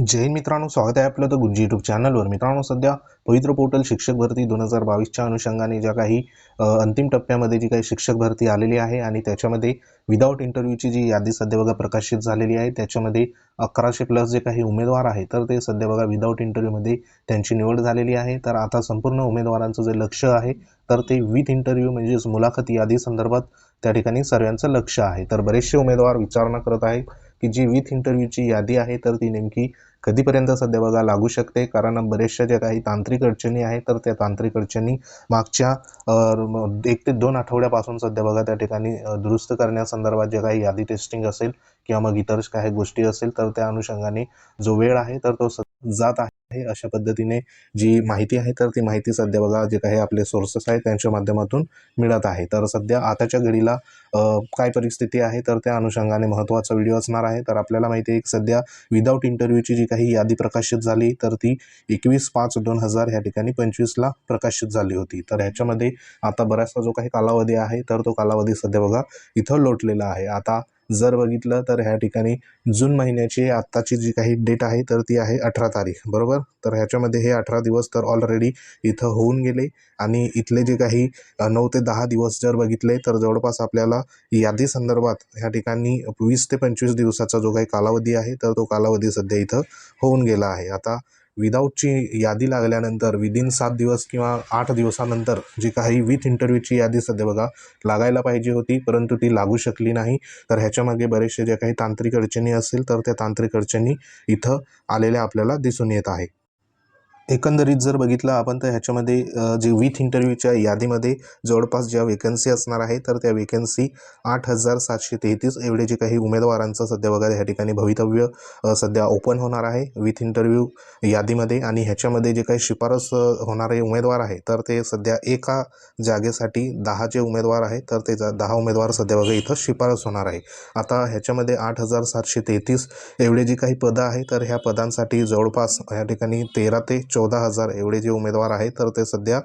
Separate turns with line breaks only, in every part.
जय मित्रांनो स्वागत आहे आपलं तर गुरुजी युट्यूब चॅनलवर मित्रांनो सध्या पवित्र पोर्टल शिक्षक भरती दोन हजार बावीसच्या अनुषंगाने ज्या काही अंतिम टप्प्यामध्ये जी काही शिक्षक भरती आलेली आहे आणि त्याच्यामध्ये विदाऊट इंटरव्ह्यूची जी यादी सध्या बघा प्रकाशित झालेली आहे त्याच्यामध्ये अकराशे प्लस जे काही उमेदवार आहे तर ते सध्या बघा विदाऊट इंटरव्ह्यूमध्ये त्यांची निवड झालेली आहे. तर आता संपूर्ण उमेदवारांचं जे लक्ष आहे तर ते विथ इंटरव्ह्यू म्हणजेच मुलाखत यादी संदर्भात त्या ठिकाणी सर्वांचं लक्ष आहे. तर बरेचसे उमेदवार विचारणा करत आहेत. की जी विथ इंटरव्ह्यूची यादी आहे तर ती नेमकी कधीपर्यंत सध्या बघा लागू शकते? कारण बऱ्याचशा ज्या काही तांत्रिक अडचणी आहेत तर त्या तांत्रिक अडचणी मागच्या एक ते दोन आठवड्यापासून सध्या बघा त्या ठिकाणी दुरुस्त करण्यासंदर्भात जे काही यादी टेस्टिंग असेल किंवा मग इतर काही गोष्टी असेल तर त्या अनुषंगाने जो वेळ आहे तर तो स- जात आहे अशा पद्धतीने जी माहिती आहे तर ती माहिती सध्या बघा जे काही आपले सोर्सेस आहेत त्यांच्या माध्यमातून मिळत आहे. तर सध्या आताच्या घडीला काय परिस्थिती आहे तर त्या अनुषंगाने महत्त्वाचा व्हिडिओ असणार आहे. तर आपल्याला माहिती आहे की सध्या विदाऊट इंटरव्ह्यूची जी काही यादी प्रकाशित झाली तर ती एकवीस पाच दोन हजार ह्या ठिकाणी पंचवीसला प्रकाशित झाली होती. तर ह्याच्यामध्ये आता बराचसा जो काही कालावधी आहे तर तो कालावधी सध्या बघा इथं लोटलेला आहे. आता जर बघितलं तर ह्या ठिकाणी जून महिन्याची आत्ताची जी काही डेट आहे तर ती आहे अठरा तारीख बरोबर? तर ह्याच्यामध्ये हे अठरा दिवस तर ऑलरेडी इथं होऊन गेले आणि इथले जे काही नऊ ते दहा दिवस जर बघितले तर जवळपास आपल्याला यादी संदर्भात ह्या ठिकाणी वीस ते पंचवीस दिवसाचा जो काही कालावधी आहे तर तो कालावधी सध्या इथं होऊन गेला आहे. आता विदाऊटची यादी लागल्यानंतर विदिन सात दिवस किंवा आठ दिवसानंतर जी काही विथ इंटरव्ह्यूची यादी सध्या बघा लागायला पाहिजे होती परंतु ती लागू शकली नाही. तर ह्याच्यामागे बरेचसे ज्या काही तांत्रिक अडचणी असतील तर त्या तांत्रिक अडचणी इथं आलेल्या आपल्याला दिसून येत आहे. एकंदरीत जर बघितलं आपण तर ह्याच्यामध्ये जे विथ इंटरव्ह्यूच्या यादीमध्ये जवळपास ज्या वेकन्सी असणार आहे तर त्या वेकन्सी आठ हजार सातशे तेहतीस. एवढे जे काही उमेदवारांचं सध्या बघा ह्या ठिकाणी भवितव्य सध्या ओपन होणार आहे विथ इंटरव्ह्यू यादीमध्ये. आणि ह्याच्यामध्ये जे काही शिफारस होणारे उमेदवार आहे तर ते सध्या एका जागेसाठी दहा जे उमेदवार आहे तर ते जा- दहा उमेदवार सध्या बघा इथं शिफारस होणार आहे. आता ह्याच्यामध्ये आठ हजार सातशे तेहतीस एवढे जी काही पदं आहे तर ह्या पदांसाठी जवळपास ह्या ठिकाणी तेरा ते चौ चौदा हजार एवढे जे उमेदवार आहेत तर ते सध्या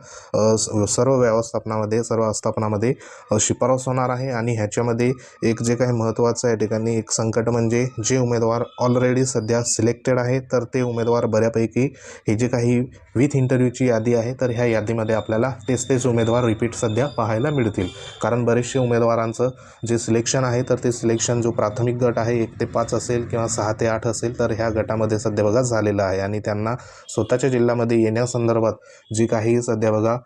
सर्व व्यवस्थापनामध्ये सर्व आस्थापनामध्ये शिफारस होणार आहे. आणि ह्याच्यामध्ये एक जे काही महत्त्वाचं या ठिकाणी एक संकट म्हणजे जे उमेदवार ऑलरेडी सध्या सिलेक्टेड आहे तर ते उमेदवार बऱ्यापैकी हे जे काही विथ इंटरव्ह्यूची यादी आहे तर ह्या यादीमध्ये आपल्याला तेच तेच उमेदवार रिपीट सध्या पाहायला मिळतील. कारण बरेचसे उमेदवारांचं जे सिलेक्शन आहे तर ते सिलेक्शन जो प्राथमिक गट आहे एक ते पाच असेल किंवा सहा ते आठ असेल तर ह्या गटामध्ये सध्या बघा झालेलं आहे. आणि त्यांना स्वतःच्या जिल्ह्यामध्ये येण्यासंदर्भात जी काही सध्या बघा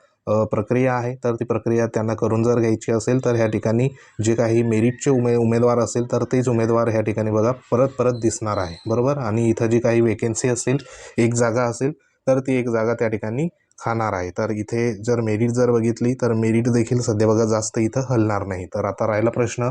प्रक्रिया आहे तर ती प्रक्रिया त्यांना करून जर घ्यायची असेल तर ह्या ठिकाणी जे काही मेरिटचे उमे उमेदवार असेल तर तेच उमेदवार ह्या ठिकाणी बघा परत परत दिसणार आहे. बरोबर? आणि इथं जी काही वेकेन्सी असेल एक जागा असेल तर ती एक जागा त्या ठिकाणी खाणार आहे. तर इथे जर मेरिट जर बघितली तर मेरिट देखील सध्या बघा जास्त इथं हलणार नाही. तर आता राहिला प्रश्न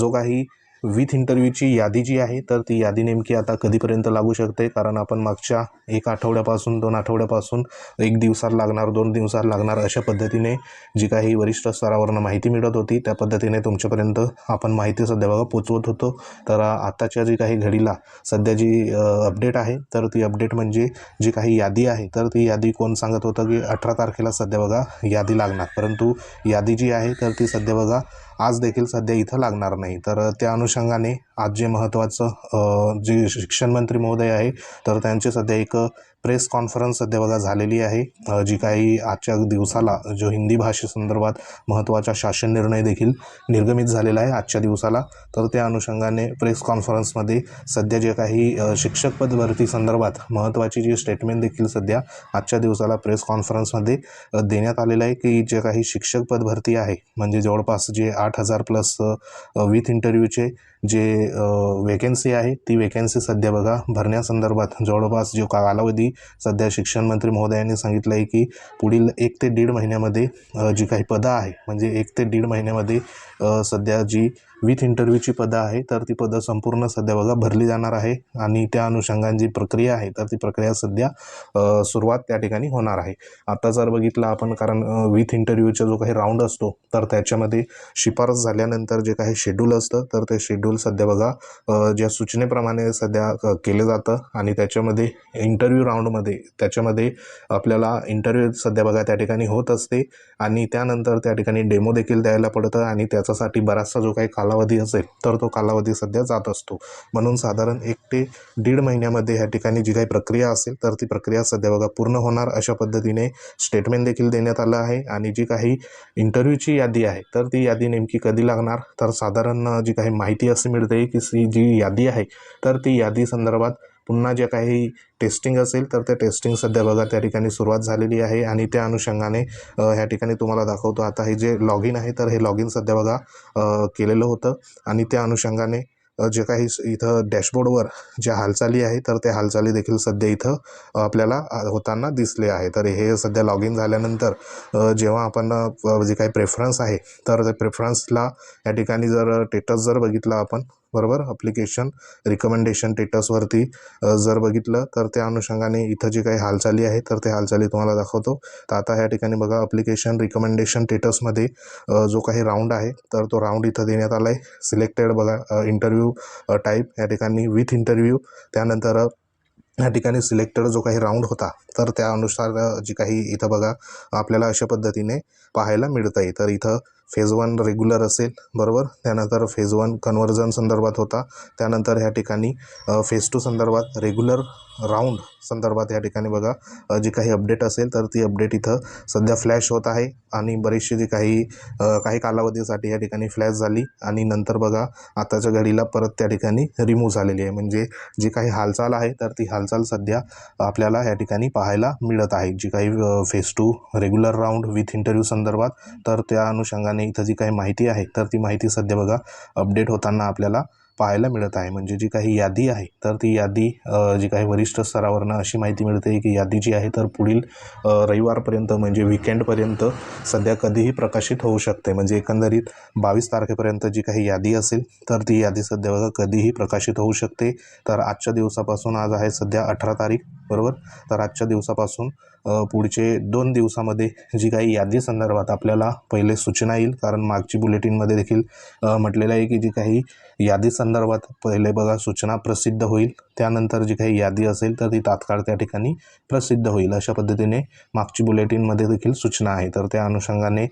जो काही विथ इंटरव्ह्यूची यादी जी आहे तर ती यादी नेमकी आता कधीपर्यंत लागू शकते? कारण आपण मागच्या एक आठवड्यापासून दोन आठवड्यापासून एक दिवसात लागणार दोन दिवसात लागणार अशा पद्धतीने जी काही वरिष्ठ स्तरावरनं माहिती मिळत होती त्या पद्धतीने तुमच्यापर्यंत आपण माहिती सध्या बघा पोचवत होतो. तर आत्ताच्या जी काही घडीला सध्या जी अपडेट आहे तर ती अपडेट म्हणजे जी काही यादी आहे तर ती यादी कोण सांगत होतं की अठरा तारखेला सध्या बघा यादी लागणार. परंतु यादी जी आहे तर ती सध्या बघा आज देखील सध्या इथं लागणार नाही. तर त्या अनुषंगाने आज जे महत्त्वाचं जे शिक्षण मंत्री महोदय आहे तर त्यांचे सध्या एक प्रेस कॉन्फरन्स सध्या बघा झालेली आहे. जी काही आजच्या दिवसाला जो हिंदी भाषेसंदर्भात महत्त्वाचा शासन निर्णय देखील निर्गमित झालेला आहे आजच्या दिवसाला तर त्या अनुषंगाने प्रेस कॉन्फरन्समध्ये सध्या जे काही शिक्षक पद भरती संदर्भात महत्त्वाची जी स्टेटमेंट देखील सध्या आजच्या दिवसाला प्रेस कॉन्फरन्समध्ये देण्यात आलेलं आहे की जे काही शिक्षक पद भरती आहे म्हणजे जवळपास जे आठ हजार प्लस विथ इंटरव्ह्यूचे जे वेकेन्सी आहे ती वेकेन्सी सध्या बघा भरण्यासंदर्भात जवळपास जो कालावधी सध्या शिक्षण मंत्री महोदयांनी सांगितलं आहे की पुढील एक ते दीड महिन्यामध्ये जी काही पदं आहे म्हणजे एक ते दीड महिन्यामध्ये सध्या जी विथ इंटरव्ह्यूची पदं आहे तर ती पदं संपूर्ण सध्या बघा भरली जाणार आहे आणि त्या अनुषंगाने जी प्रक्रिया आहे तर ती प्रक्रिया सध्या सुरुवात त्या ठिकाणी होणार आहे. आता जर बघितलं आपण कारण विथ इंटरव्ह्यूचा जो काही राऊंड असतो तर त्याच्यामध्ये शिफारस झाल्यानंतर जे काही शेड्यूल असतं तर ते शेड्यूल सध्या बघा ज्या सूचनेप्रमाणे सध्या केलं जातं आणि त्याच्यामध्ये इंटरव्ह्यू राऊंडमध्ये त्याच्यामध्ये आपल्याला इंटरव्ह्यू सध्या बघा त्या ठिकाणी होत असते आणि त्यानंतर त्या ठिकाणी डेमो देखील द्यायला पडतं आणि त्याच्यासाठी बराचसा जो काही काला कालावधी असेल तर तो कालावधी सध्या जात असतो. म्हणून साधारण एक ते दीड महिन्यामध्ये ह्या ठिकाणी जी काही प्रक्रिया असेल तर ती प्रक्रिया सध्या बघा पूर्ण होणार अशा पद्धतीने स्टेटमेंट देखील देण्यात आलं आहे. आणि जी काही इंटरव्ह्यूची यादी आहे तर ती यादी नेमकी कधी लागणार? तर साधारण जी काही माहिती अशी मिळते की जी यादी आहे तर ती यादी संदर्भात पुन्हा जे काही टेस्टिंग असेल तर त्या टेस्टिंग सध्या बघा त्या ठिकाणी सुरुवात झालेली आहे आणि त्या अनुषंगाने ह्या ठिकाणी तुम्हाला दाखवतो. आता हे जे लॉग इन आहे तर हे लॉग इन सध्या बघा केलेलं होतं. आणि त्या अनुषंगाने जे काही इथं डॅशबोर्डवर ज्या हालचाली आहे तर त्या हालचाली देखील सध्या इथं आपल्याला होताना दिसले आहे. तर हे सध्या लॉग इन झाल्यानंतर जेव्हा आपण जे काही प्रेफरन्स आहे तर त्या प्रेफरन्सला या ठिकाणी जर टेटस जर बघितलं आपण बरोबर अप्लिकेशन रिकमेंडेशन टेटसवरती जर बघितलं तर त्या अनुषंगाने इथं जी काही हालचाली आहे तर ते हालचाली तुम्हाला दाखवतो. तर आता ह्या ठिकाणी बघा अप्लिकेशन रिकमेंडेशन टेटसमध्ये जो काही राऊंड आहे तर तो राऊंड इथं देण्यात आला आहे सिलेक्टेड बघा इंटरव्ह्यू टाईप या ठिकाणी विथ इंटरव्ह्यू त्यानंतर या ठिकाणी सिलेक्टेड जो काही राऊंड होता तर त्यानुसार अनुसार जी काही इथं बघा आपल्याला अशा पद्धतीने पाहायला मिळतं आहे तर इथं फेज वन रेग्युलर असेल बरोबर? त्यानंतर फेज वन कन्व्हर्जन संदर्भात होता. त्यानंतर ह्या ठिकाणी फेज टू संदर्भात रेग्युलर राऊंड संदर्भात या ठिकाणी बघा जी काही अपडेट असेल तर ती अपडेट इथं सध्या फ्लॅश होत आहे आणि बरीचशी जी काही काही कालावधीसाठी या ठिकाणी फ्लॅश झाली आणि नंतर बघा आताच्या घडीला परत त्या ठिकाणी रिमूव्ह झालेली आहे. म्हणजे जी काही हालचाल आहे तर ती हालचाल सध्या आपल्याला या ठिकाणी पाहायला मिळत आहे. जी काही phase two regular round with interview संदर्भात तर त्या अनुषंगाने इथं जी काही माहिती आहे तर ती माहिती सध्या बघा अपडेट होताना आपल्याला पाहायला मिळत आहे. म्हणजे जी काही यादी आहे तर ती यादी जी काही वरिष्ठ स्तरावरनं अशी माहिती मिळते की यादी जी आहे तर पुढील रविवारपर्यंत म्हणजे विकेंडपर्यंत सध्या कधीही प्रकाशित होऊ शकते. म्हणजे एकंदरीत बावीस तारखेपर्यंत जी काही यादी असेल तर ती यादी सध्या बघा कधीही प्रकाशित होऊ शकते. तर आजच्या दिवसापासून आज आहे सध्या अठरा तारीख. बरोबर? तर आजच्या दिवसापासून पुढचे दोन दिवसामध्ये जी काही यादी संदर्भात आपल्याला पहिले सूचना येईल कारण मागची बुलेटिनमध्ये देखील म्हटलेलं आहे की जी काही यादी संदर्भात पहिले बघा सूचना प्रसिद्ध होईल. त्यानंतर जी काही यादी असेल तर ती तात्काळ त्या ठिकाणी प्रसिद्ध होईल. अशा पद्धतीने मागची बुलेटिनमध्ये देखील सूचना आहे. तर त्या अनुषंगाने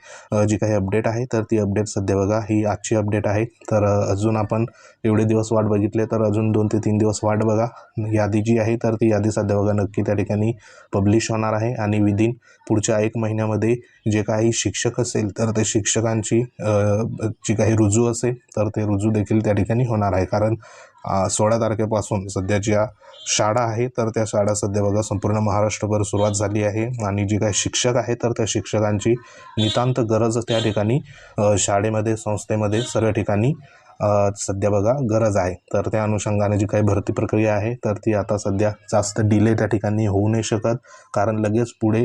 जी काही अपडेट आहे तर ती अपडेट सध्या बघा ही आजची अपडेट आहे. तर अजून आपण एवढे दिवस वाट बघितले तर अजून दोन ते तीन दिवस वाट बघा. यादी जी आहे तर ती यादी सध्या बघा नक्की त्या ठिकाणी पब्लिश होणार आहे. आणि विदिन पुढच्या एक महिन्यामध्ये जे काही शिक्षक असेल तर ते शिक्षकांची जी काही रुजू असेल तर ते रुजू देखील त्या ठिकाणी होणार आहे. कारण सोळा तारखेपासून सध्या ज्या शाळा आहे तर त्या शाळा सध्या बघा संपूर्ण महाराष्ट्रभर सुरुवात झाली आहे. आणि जी काही शिक्षक आहे तर त्या शिक्षकांची नितांत गरज त्या ठिकाणी शाळेमध्ये संस्थेमध्ये सर्व ठिकाणी सध्या बघा गरज आहे. तर त्या अनुषंगाने जी काही भरती प्रक्रिया आहे तर ती आता सध्या जास्त डिले त्या ठिकाणी होऊ नाही शकत. कारण लगेच पुढे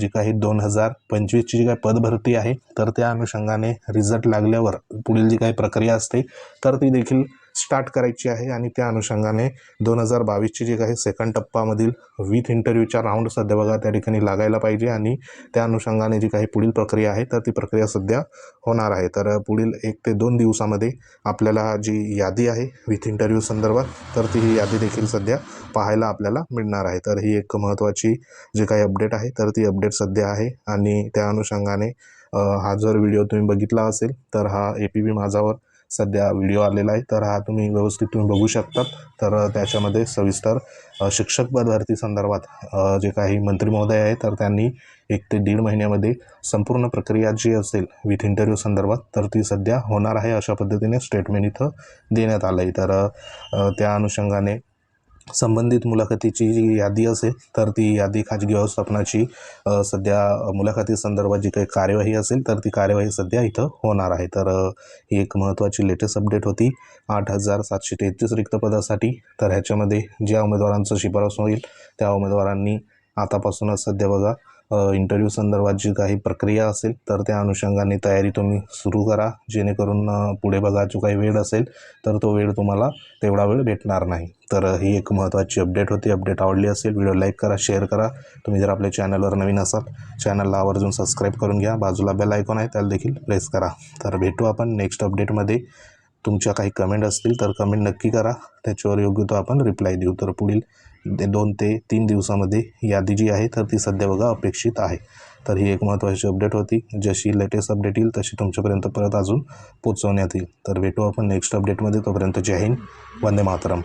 जी काही दोन हजार पंचवीसची जी काही पदभरती आहे तर त्या अनुषंगाने रिझल्ट लागल्यावर पुढील जी काही प्रक्रिया असते तर ती देखील स्टार्ट करायची आहे आणि त्या अनुषंगाने दोन हजार बावीसची जी काही सेकंड टप्पामधील विथ इंटरव्ह्यूच्या राऊंड सध्या बघा त्या ठिकाणी लागायला पाहिजे आणि त्या अनुषंगाने जी काही पुढील प्रक्रिया आहे तर ती प्रक्रिया सध्या होणार आहे. तर पुढील एक ते दोन दिवसामध्ये आपल्याला जी यादी आहे विथ इंटरव्ह्यू संदर्भात तर ती ही यादी देखील सध्या पाहायला आपल्याला मिळणार आहे. तर ही एक महत्त्वाची जी काही अपडेट आहे तर ती अपडेट सध्या आहे आणि त्या अनुषंगाने हा जर व्हिडिओ तुम्ही बघितला असेल तर हा ए पी बी माझावर सध्या व्हिडिओ आलेला आहे तर हा तुम्ही व्यवस्थित तुम्ही बघू शकतात. तर त्याच्यामध्ये सविस्तर शिक्षक पद भरती संदर्भात जे काही मंत्री महोदय आहे तर त्यांनी एक ते दीड महिन्यामध्ये संपूर्ण प्रक्रिया जी असेल विथ इंटरव्ह्यू संदर्भात तर ती सध्या होणार आहे अशा पद्धतीने स्टेटमेंट इथं देण्यात आलं आहे तर त्या अनुषंगाने संबंधित मुलाखतीची जी यादी असेल तर ती यादी खाजगी व्यवस्थापनाची सध्या मुलाखती संदर्भात जी काही कार्यवाही असेल तर ती कार्यवाही सध्या इथं होणार आहे. तर ही एक महत्त्वाची लेटेस्ट अपडेट होती. आठ हजार सातशे तेहतीस रिक्त पदासाठी तर ह्याच्यामध्ये ज्या उमेदवारांचं शिफारस होईल त्या उमेदवारांनी आतापासूनच सध्या बघा इंटरव्ह्यू संदर्भात जी काही प्रक्रिया असेल तर त्या अनुषंगाने तयारी तुम्ही सुरू करा. जेणेकरून पुढे बघा जो काही वेळ असेल तर तो वेळ तुम्हाला तेवढा वेळ भेटणार नाही. तर ही एक महत्त्वाची अपडेट होती. अपडेट आवडली असेल व्हिडिओ लाईक करा शेअर करा. तुम्ही जर आपल्या चॅनलवर नवीन असाल चॅनलला आवर्जून सबस्क्राईब करून घ्या. बाजूला बेल आयकॉन आहे त्याला देखील प्रेस करा. तर भेटू आपण नेक्स्ट अपडेटमध्ये तुमच्या काही कमेंट असतील तर कमेंट नक्की करा. त्याच्यावर योग्य तो आपण रिप्लाय देऊ. तर पुढील दोन ते तीन दिवसामध्ये यादी जी आहे तर ती सध्या बघा अपेक्षित आहे. तर ही एक महत्त्वाची अपडेट होती. जशी लेटेस्ट अपडेट येईल तशी तुमच्यापर्यंत परत अजून पोचवण्यात येईल. तर भेटू आपण नेक्स्ट अपडेटमध्ये तोपर्यंत जय हिंद. वंदे मातरम.